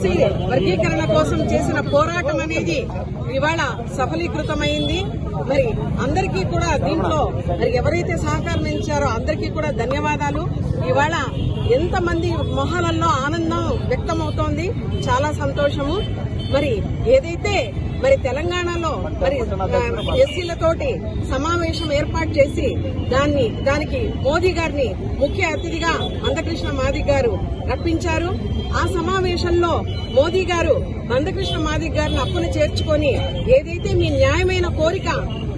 SC వర్గీకరణ కోసం చేసిన పోరాటం అనేది ఇవాళ సఫలీకృతమైంది. మరి అందరికీ కూడా దీంట్లో మరి ఎవరైతే సహకారం ఇచ్చారో అందరికీ కూడా ధన్యవాదాలు. ఇవాళ ఎంతమంది మొహాలలో ఆనందం వ్యక్తమవుతోంది? చాలా సంతోషము. మరి ఏదైతే మరి తెలంగాణలో మరి ఎస్సీలతోటి సమావేశం ఏర్పాటు చేసి దాన్ని దానికి మోదీ గారిని ముఖ్య అతిథిగా మందకృష్ణ మాదిక్ గారు రప్పించారు. ఆ సమావేశంలో మోదీ గారు మందకృష్ణ మాదిక్ గారిని అప్పున చేర్చుకొని ఏదైతే మీ న్యాయమైన కోరిక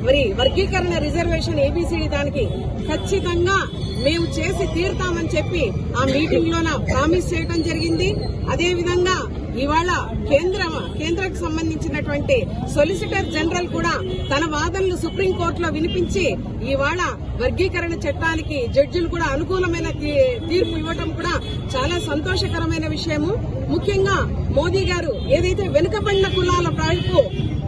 మరి వర్గీకరణ రిజర్వేషన్ ఏబిసిడి దానికి ఖచ్చితంగా మేము చేసి తీరుతామని చెప్పి ఆ మీటింగ్ లోన ప్రామిస్ చేయడం జరిగింది. అదేవిధంగా ఇవాళ కేంద్ర కేంద్రకు సంబంధించినటువంటి సొలిసిటర్ జనరల్ కూడా తన వాదనలు సుప్రీంకోర్టులో వినిపించి ఇవాళ వర్గీకరణ చట్టానికి జడ్జిలు కూడా అనుకూలమైన తీ- తీర్పు ఇవ్వటం కూడా చాలా సంతోషకరమైన విషయము. ముఖ్యంగా మోదీ గారు ఏదైతే వెనుకబడిన కులాల వైపు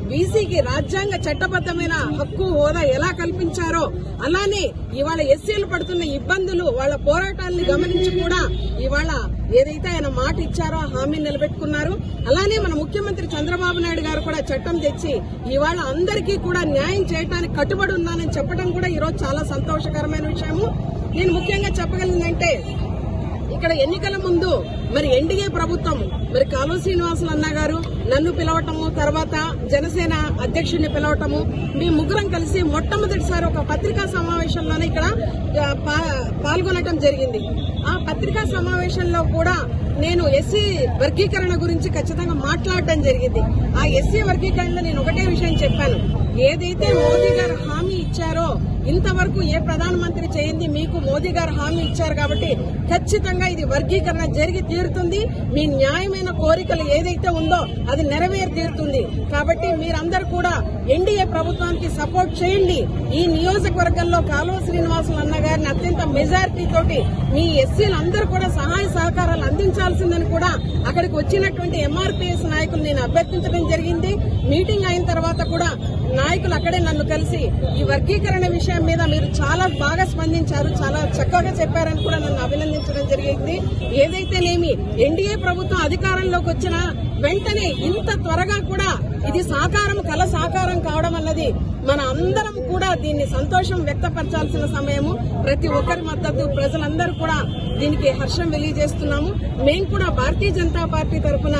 బీసీకి రాజ్యాంగ చట్టబద్దమైన హక్కు హోదా ఎలా కల్పించారో అలానే ఇవాళ ఎస్సీలు పడుతున్న ఇబ్బందులు వాళ్ళ పోరాటాలను గమనించి కూడా ఇవాళ ఏదైతే ఆయన మాట ఇచ్చారో ఆ హామీ నిలబెట్టుకున్నారు. అలానే మన ముఖ్యమంత్రి చంద్రబాబు నాయుడు గారు కూడా చట్టం తెచ్చి ఇవాళ అందరికీ కూడా న్యాయం చేయడానికి కట్టుబడి ఉన్నానని చెప్పడం కూడా ఈరోజు చాలా సంతోషకరమైన విషయము. నేను ముఖ్యంగా చెప్పగలిగిందంటే ఇక్కడ ఎన్నికల ముందు మరి ఎన్డీఏ ప్రభుత్వం మరి కాలువ శ్రీనివాసులు అన్న గారు నన్ను పిలవటము తర్వాత జనసేన అధ్యక్షుడిని పిలవటము మీ ముగ్గురం కలిసి మొట్టమొదటిసారి ఒక పత్రికా సమావేశంలోనే ఇక్కడ పా- పాల్గొనటం జరిగింది. ఆ పత్రికా సమావేశంలో కూడా నేను ఎస్సీ వర్గీకరణ గురించి ఖచ్చితంగా మాట్లాడటం జరిగింది. ఆ ఎస్సీ వర్గీకరణలో నేను ఒకటే విషయం చెప్పాను. ఏదైతే మోదీ గారు హామీ ఇచ్చారో ఇంతవరకు ఏ ప్రధానమంత్రి చేయింది మీకు మోదీ గారు హామీ ఇచ్చారు కాబట్టి ఖచ్చితంగా ఇది వర్గీకరణ జరిగి తీరుతుంది. మీ న్యాయమైన కోరికలు ఏదైతే ఉందో అది నెరవేరి తీరుతుంది కాబట్టి మీరందరూ కూడా ఎన్డీఏ ప్రభుత్వానికి సపోర్ట్ చేయండి. ఈ నియోజకవర్గంలో కాలువ శ్రీనివాసులు అన్న గారిని అత్యంత మెజారిటీ తోటి మీ ఎస్సీలందరూ కూడా సహాయ సహకారాలు అందించాల్సిందని కూడా అక్కడికి వచ్చినటువంటి ఎంఆర్పీఎస్ నాయకులు నేను అభ్యర్థించడం జరిగింది. మీటింగ్ అయిన తర్వాత కూడా నాయకులు అక్కడే నన్ను కలిసి ఈ వర్గీకరణ విషయం విషయం మీద మీరు చాలా బాగా స్పందించారు చాలా చక్కగా చెప్పారని కూడా నన్ను అభినందించడం జరిగింది. ఏదైతేనేమి ఎన్డీఏ ప్రభుత్వం అధికారంలోకి వచ్చిన వెంటనే ఇంత త్వరగా కూడా ఇది సాకారం కల సాకారం కావడం అన్నది మన అందరం కూడా దీన్ని సంతోషం వ్యక్తపరచాల్సిన సమయము. ప్రతి ఒక్కరి మద్దతు ప్రజలందరూ కూడా దీనికి హర్షం తెలియజేస్తున్నాము మేము కూడా భారతీయ జనతా పార్టీ తరఫున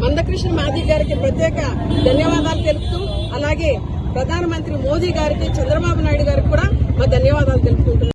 మందకృష్ణ మాది గారికి ప్రత్యేక ధన్యవాదాలు తెలుపుతూ అలాగే ప్రధానమంత్రి మోదీ గారికి చంద్రబాబు నాయుడు గారికి కూడా మా ధన్యవాదాలు తెలుపుకుంటున్నాం.